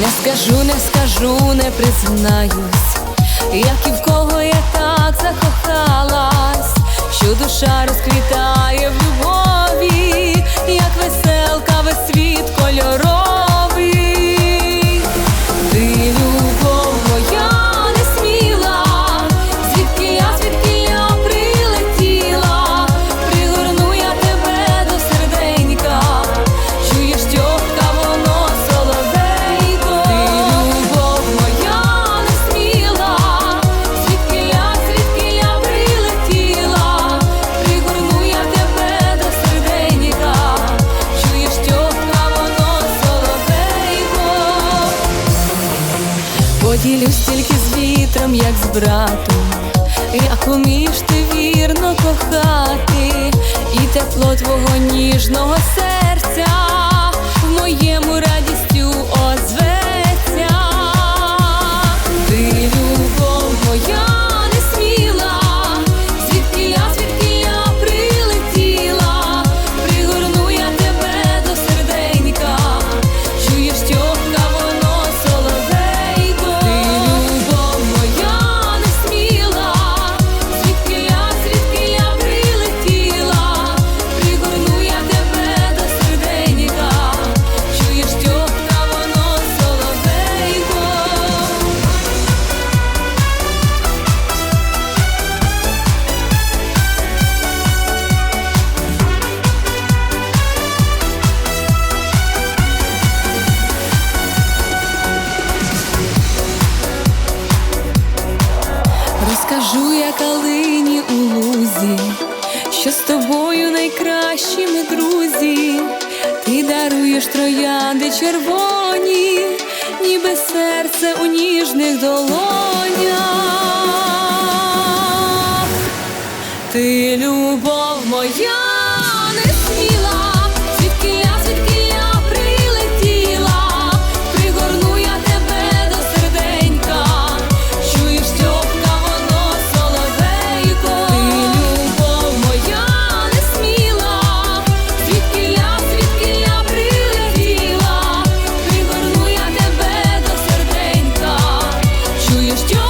Не скажу, не скажу, не признаюсь, як і в кого я так закохалась, що душа розквітає в любові, як веселка, Поділюсь тільки з вітром, як з братом, як умієш ти вірно кохати, і тепло твого ніжного серця в моєму радістю озветься. Розкажу я калині у лузі, що з тобою найкращі ми друзі, ти даруєш троянди червоні, ніби серце у ніжних долонях. Ти любов моя Just you